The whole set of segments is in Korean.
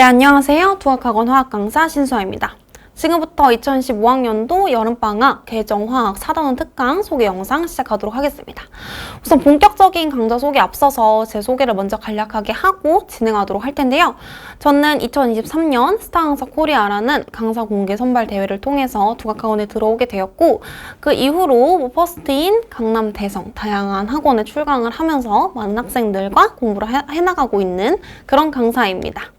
네, 안녕하세요. 두학학원 화학 강사 신수아입니다. 지금부터 2015학년도 여름방학 개정화학 4단원 특강 소개 영상 시작하도록 하겠습니다. 우선 본격적인 강좌 소개 앞서서 제 소개를 먼저 간략하게 하고 진행하도록 할 텐데요. 저는 2023년 스타 강사 코리아라는 강사 공개 선발 대회를 통해서 두각학원에 들어오게 되었고 그 이후로 뭐 퍼스트인, 강남, 대성 다양한 학원에 출강을 하면서 많은 학생들과 공부를 해, 해나가고 있는 그런 강사입니다.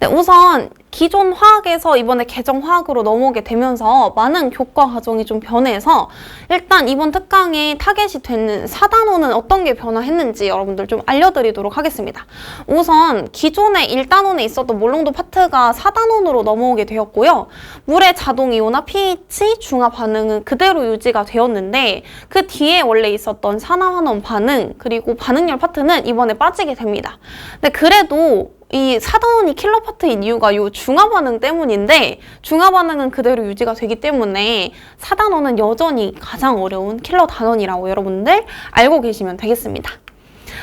네, 우선 기존 화학에서 이번에 개정 화학으로 넘어오게 되면서 많은 교과 과정이 좀 변해서 일단 이번 특강에 타겟이 되는 4단원은 어떤 게 변화했는지 여러분들 좀 알려드리도록 하겠습니다. 우선 기존에 1단원에 있었던 몰롱도 파트가 4단원으로 넘어오게 되었고요. 물의 자동이온화 pH 중화 반응은 그대로 유지가 되었는데 그 뒤에 원래 있었던 산화환원 반응 그리고 반응열 파트는 이번에 빠지게 됩니다. 근데 그래도 이 사단원이 킬러 파트인 이유가 이 중화 반응 때문인데 중화 반응은 그대로 유지가 되기 때문에 사단원은 여전히 가장 어려운 킬러 단원이라고 여러분들 알고 계시면 되겠습니다.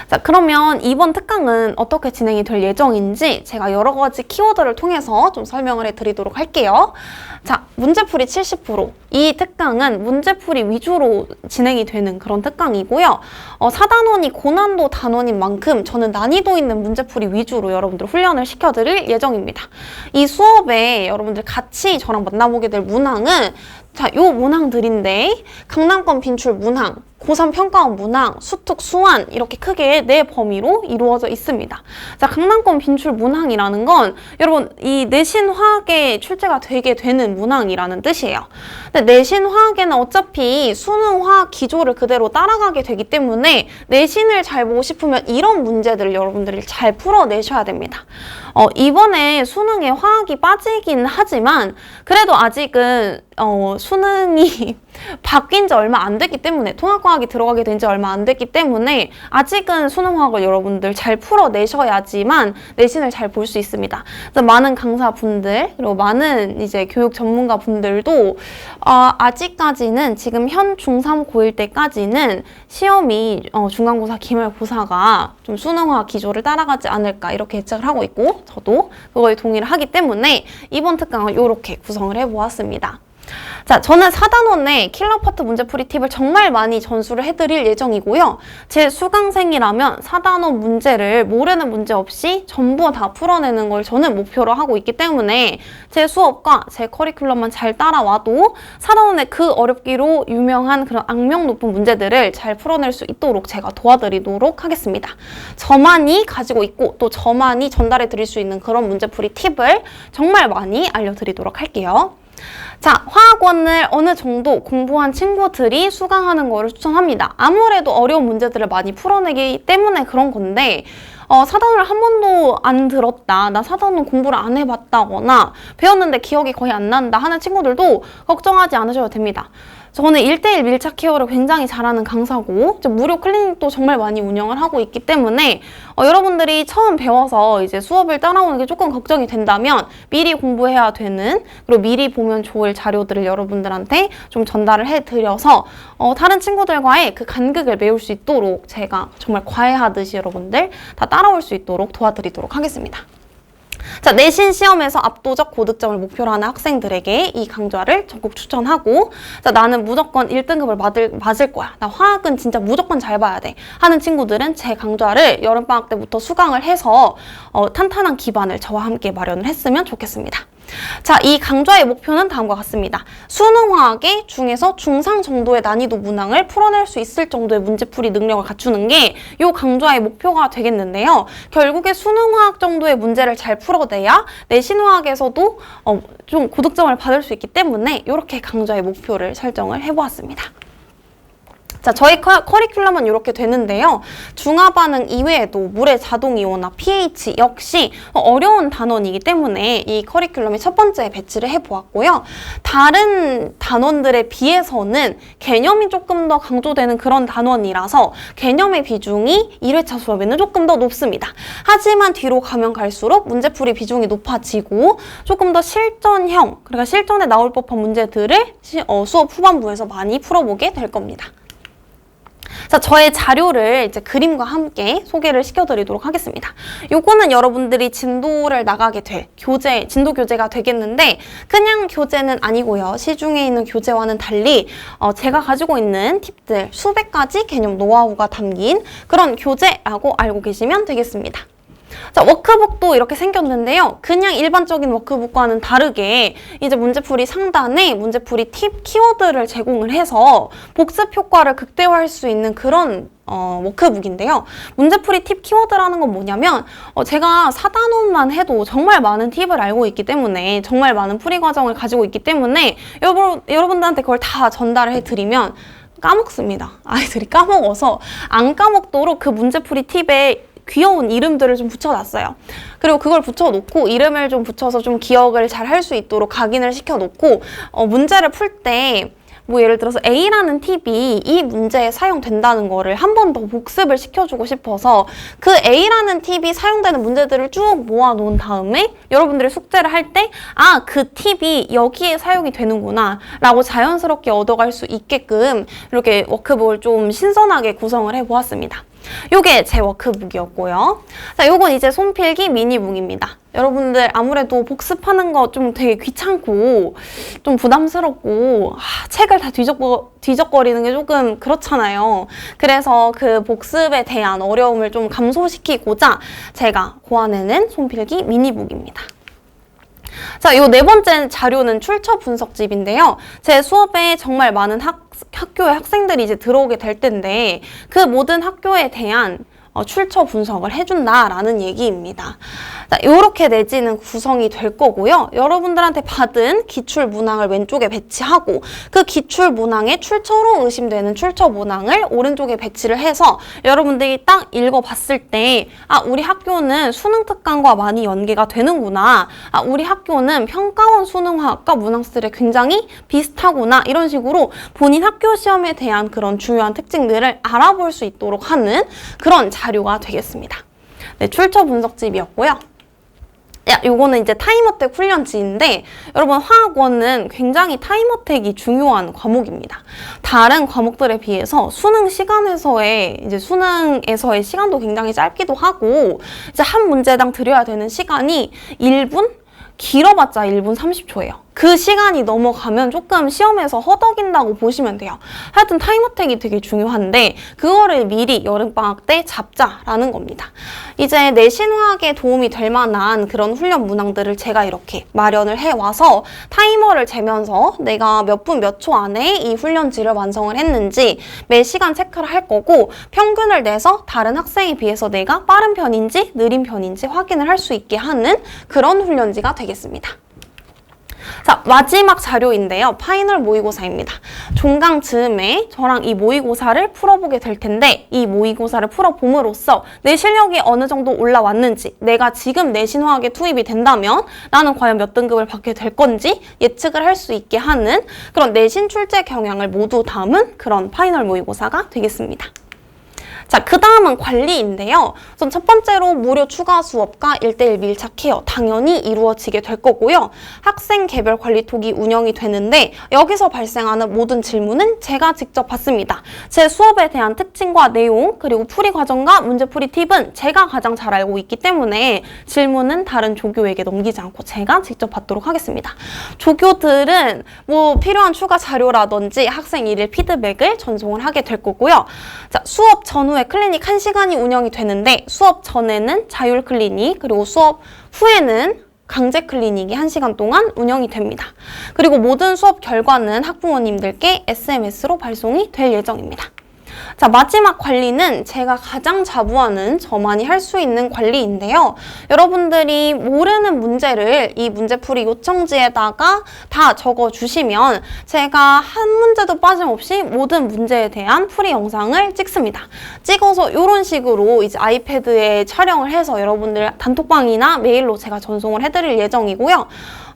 자, 그러면 이번 특강은 어떻게 진행이 될 예정인지 제가 여러 가지 키워드를 통해서 좀 설명을 해 드리도록 할게요. 자, 문제풀이 70%. 이 특강은 문제풀이 위주로 진행이 되는 그런 특강이고요. 어, 4단원이 고난도 단원인 만큼 저는 난이도 있는 문제풀이 위주로 여러분들 훈련을 시켜드릴 예정입니다. 이 수업에 여러분들 같이 저랑 만나보게 될 문항은 자, 요 문항들인데 강남권 빈출 문항, 고3 평가원 문항, 수특, 수완 이렇게 크게 네 범위로 이루어져 있습니다. 자, 강남권 빈출 문항이라는 건 여러분 이 내신 화학에 출제가 되게 되는 문항이라는 뜻이에요. 근데 내신 화학에는 어차피 수능 화학 기조를 그대로 따라가게 되기 때문에 내신을 잘 보고 싶으면 이런 문제들을 여러분들이 잘 풀어내셔야 됩니다. 어, 이번에 수능에 화학이 빠지긴 하지만 그래도 아직은 어, 수능이 바뀐 지 얼마 안 됐기 때문에 통합과 학이 들어가게 된 지 얼마 안 됐기 때문에 아직은 수능화학을 여러분들 잘 풀어내셔야지만 내신을 잘 볼 수 있습니다. 그래서 많은 강사분들 그리고 많은 이제 교육 전문가 분들도 어, 아직까지는 지금 현 중3 고1 때까지는 시험이 어, 중간고사, 기말고사가 좀 수능화 기조를 따라가지 않을까 이렇게 예측을 하고 있고 저도 그거에 동의를 하기 때문에 이번 특강은 이렇게 구성을 해보았습니다. 자, 저는 4단원의 킬러 파트 문제풀이 팁을 정말 많이 전수를 해드릴 예정이고요. 제 수강생이라면 4단원 문제를 모르는 문제 없이 전부 다 풀어내는 걸 저는 목표로 하고 있기 때문에 제 수업과 제 커리큘럼만 잘 따라와도 4단원의 그 어렵기로 유명한 그런 악명 높은 문제들을 잘 풀어낼 수 있도록 제가 도와드리도록 하겠습니다. 저만이 가지고 있고 또 저만이 전달해 드릴 수 있는 그런 문제풀이 팁을 정말 많이 알려드리도록 할게요. 자, 화학원을 어느 정도 공부한 친구들이 수강하는 거를 추천합니다. 아무래도 어려운 문제들을 많이 풀어내기 때문에 그런 건데 어, 사단을 한 번도 안 들었다. 나 사단은 공부를 안 해봤다거나 배웠는데 기억이 거의 안 난다 하는 친구들도 걱정하지 않으셔도 됩니다. 저는 1대1 밀착 케어를 굉장히 잘하는 강사고 무료 클리닉도 정말 많이 운영을 하고 있기 때문에 어, 여러분들이 처음 배워서 이제 수업을 따라오는 게 조금 걱정이 된다면 미리 공부해야 되는 그리고 미리 보면 좋을 자료들을 여러분들한테 좀 전달을 해드려서 어, 다른 친구들과의 그 간극을 메울 수 있도록 제가 정말 과외하듯이 여러분들 다 따라올 수 있도록 도와드리도록 하겠습니다. 자, 내신 시험에서 압도적 고득점을 목표로 하는 학생들에게 이 강좌를 적극 추천하고 자, 나는 무조건 1등급을 맞을, 맞을 거야. 나 화학은 진짜 무조건 잘 봐야 돼. 하는 친구들은 제 강좌를 여름방학 때부터 수강을 해서 어, 탄탄한 기반을 저와 함께 마련을 했으면 좋겠습니다. 자, 이 강좌의 목표는 다음과 같습니다. 수능화학의 중에서 중상 정도의 난이도 문항을 풀어낼 수 있을 정도의 문제풀이 능력을 갖추는 게 이 강좌의 목표가 되겠는데요. 결국에 수능화학 정도의 문제를 잘 풀어내야 내신화학에서도 어, 좀 고득점을 받을 수 있기 때문에 이렇게 강좌의 목표를 설정을 해보았습니다. 자, 저희 커, 커리큘럼은 이렇게 되는데요. 중화 반응 이외에도 물의 자동 이온화, pH 역시 어려운 단원이기 때문에 이 커리큘럼이 첫 번째 배치를 해보았고요. 다른 단원들에 비해서는 개념이 조금 더 강조되는 그런 단원이라서 개념의 비중이 1회차 수업에는 조금 더 높습니다. 하지만 뒤로 가면 갈수록 문제풀이 비중이 높아지고 조금 더 실전형, 그러니까 실전에 나올 법한 문제들을 어, 수업 후반부에서 많이 풀어보게 될 겁니다. 자, 저의 자료를 이제 그림과 함께 소개를 시켜드리도록 하겠습니다. 요거는 여러분들이 진도를 나가게 될 교재, 진도 교재가 되겠는데 그냥 교재는 아니고요. 시중에 있는 교재와는 달리 어, 제가 가지고 있는 팁들 수백 가지 개념 노하우가 담긴 그런 교재라고 알고 계시면 되겠습니다. 자, 워크북도 이렇게 생겼는데요. 그냥 일반적인 워크북과는 다르게 이제 문제풀이 상단에 문제풀이 팁, 키워드를 제공을 해서 복습 효과를 극대화할 수 있는 그런 어, 워크북인데요. 문제풀이 팁 키워드라는 건 뭐냐면 어, 제가 4단원만 해도 정말 많은 팁을 알고 있기 때문에 정말 많은 풀이 과정을 가지고 있기 때문에 여러분, 여러분들한테 그걸 다 전달을 해드리면 까먹습니다. 아이들이 까먹어서 안 까먹도록 그 문제풀이 팁에 귀여운 이름들을 좀 붙여놨어요. 그리고 그걸 붙여놓고 이름을 좀 붙여서 좀 기억을 잘 할 수 있도록 각인을 시켜놓고 어, 문제를 풀때 뭐 예를 들어서 A라는 팁이 이 문제에 사용된다는 거를 한 번 더 복습을 시켜주고 싶어서 그 A라는 팁이 사용되는 문제들을 쭉 모아놓은 다음에 여러분들이 숙제를 할 때 아, 그 팁이 여기에 사용이 되는구나 라고 자연스럽게 얻어갈 수 있게끔 이렇게 워크북을 좀 신선하게 구성을 해보았습니다. 요게 제 워크북이었고요. 자, 요건 이제 손필기 미니북입니다. 여러분들 아무래도 복습하는 거 좀 되게 귀찮고 좀 부담스럽고 아, 책을 다 뒤적, 뒤적거리는 게 조금 그렇잖아요. 그래서 그 복습에 대한 어려움을 좀 감소시키고자 제가 고안해낸 손필기 미니북입니다. 자, 요네 번째 자료는 출처 분석집인데요. 제 수업에 정말 많은 학, 학교의 학생들이 이제 들어오게 될 텐데 그 모든 학교에 대한 어, 출처 분석을 해준다라는 얘기입니다. 자, 이렇게 내지는 구성이 될 거고요. 여러분들한테 받은 기출 문항을 왼쪽에 배치하고 그 기출 문항의 출처로 의심되는 출처 문항을 오른쪽에 배치를 해서 여러분들이 딱 읽어봤을 때 아, 우리 학교는 수능 특강과 많이 연계가 되는구나. 아, 우리 학교는 평가원 수능화학과 문항스들에 굉장히 비슷하구나. 이런 식으로 본인 학교 시험에 대한 그런 중요한 특징들을 알아볼 수 있도록 하는 그런 자료가 되겠습니다. 네, 출처 분석집이었고요. 야, 요거는 이제 타임어택 훈련지인데 여러분 화학원은 굉장히 타임어택이 중요한 과목입니다. 다른 과목들에 비해서 수능 시간에서의 이제 수능에서의 시간도 굉장히 짧기도 하고 이제 한 문제당 드려야 되는 시간이 1분 길어봤자 1분 30초예요. 그 시간이 넘어가면 조금 시험에서 허덕인다고 보시면 돼요. 하여튼 타임어택이 되게 중요한데 그거를 미리 여름방학 때 잡자라는 겁니다. 이제 내신화학에 도움이 될 만한 그런 훈련 문항들을 제가 이렇게 마련을 해와서 타이머를 재면서 내가 몇 분 몇 초 안에 이 훈련지를 완성을 했는지 매 시간 체크를 할 거고 평균을 내서 다른 학생에 비해서 내가 빠른 편인지 느린 편인지 확인을 할 수 있게 하는 그런 훈련지가 되겠습니다. 자, 마지막 자료인데요. 파이널 모의고사입니다. 종강 즈음에 저랑 이 모의고사를 풀어보게 될 텐데 이 모의고사를 풀어봄으로써 내 실력이 어느 정도 올라왔는지 내가 지금 내신화학에 투입이 된다면 나는 과연 몇 등급을 받게 될 건지 예측을 할 수 있게 하는 그런 내신 출제 경향을 모두 담은 그런 파이널 모의고사가 되겠습니다. 자, 그 다음은 관리인데요. 우선 첫 번째로 무료 추가 수업과 1대1 밀착 케어 당연히 이루어지게 될 거고요. 학생 개별 관리톡이 운영이 되는데 여기서 발생하는 모든 질문은 제가 직접 받습니다. 제 수업에 대한 특징과 내용 그리고 풀이 과정과 문제풀이 팁은 제가 가장 잘 알고 있기 때문에 질문은 다른 조교에게 넘기지 않고 제가 직접 받도록 하겠습니다. 조교들은 뭐 필요한 추가 자료라든지 학생 일일 피드백을 전송을 하게 될 거고요. 자, 수업 전후에 클리닉 1시간이 운영이 되는데 수업 전에는 자율 클리닉 그리고 수업 후에는 강제 클리닉이 1시간 동안 운영이 됩니다. 그리고 모든 수업 결과는 학부모님들께 SMS로 발송이 될 예정입니다. 자, 마지막 관리는 제가 가장 자부하는 저만이 할 수 있는 관리인데요. 여러분들이 모르는 문제를 이 문제풀이 요청지에다가 다 적어 주시면 제가 한 문제도 빠짐없이 모든 문제에 대한 풀이 영상을 찍습니다. 찍어서 이런 식으로 이제 아이패드에 촬영을 해서 여러분들 단톡방이나 메일로 제가 전송을 해드릴 예정이고요.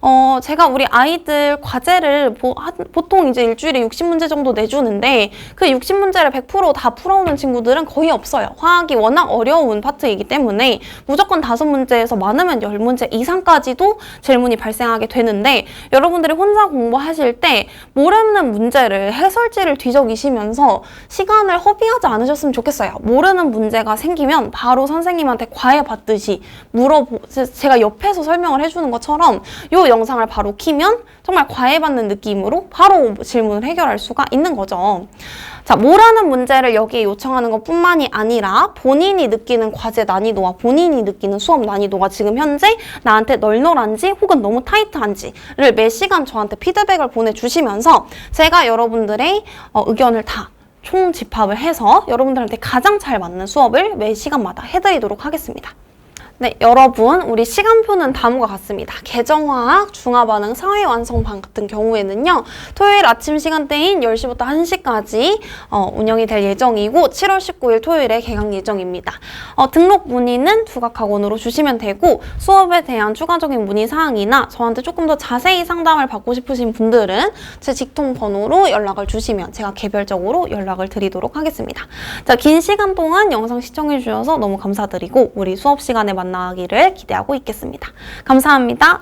어, 제가 우리 아이들 과제를 보, 한- 보통 이제 일주일에 60문제 정도 내주는데 그 60문제를 100%다 풀어오는 친구들은 거의 없어요. 화학이 워낙 어려운 파트이기 때문에 무조건 다섯 문제에서 많으면 10문제 이상까지도 질문이 발생하게 되는데 여러분들이 혼자 공부하실 때 모르는 문제를 해설지를 뒤적이시면서 시간을 허비하지 않으셨으면 좋겠어요. 모르는 문제가 생기면 바로 선생님한테 과외 받듯이 물어보, 제- 제가 옆에서 설명을 해주는 것처럼 이 영상을 바로 키면 정말 과외 받는 느낌으로 바로 질문을 해결할 수가 있는 거죠. 자, 모르는 문제를 여기에 요청하는 것 뿐만이 아니라 본인이 느끼는 과제 난이도와 본인이 느끼는 수업 난이도가 지금 현재 나한테 널널한지 혹은 너무 타이트한지를 매 시간 저한테 피드백을 보내주시면서 제가 여러분들의 어, 의견을 다 총 집합을 해서 여러분들한테 가장 잘 맞는 수업을 매 시간마다 해드리도록 하겠습니다. 네, 여러분, 우리 시간표는 다음과 같습니다. 개정화학, 중화반응, 사회완성반 같은 경우에는요, 토요일 아침 시간대인 10시부터 1시까지 어, 운영이 될 예정이고, 7월 19일 토요일에 개강 예정입니다. 어, 등록 문의는 두각학원으로 주시면 되고, 수업에 대한 추가적인 문의 사항이나 저한테 조금 더 자세히 상담을 받고 싶으신 분들은 제 직통 번호로 연락을 주시면 제가 개별적으로 연락을 드리도록 하겠습니다. 자, 긴 시간 동안 영상 시청해 주셔서 너무 감사드리고 우리 수업 시간에 만나기를 기대하고 있겠습니다. 감사합니다.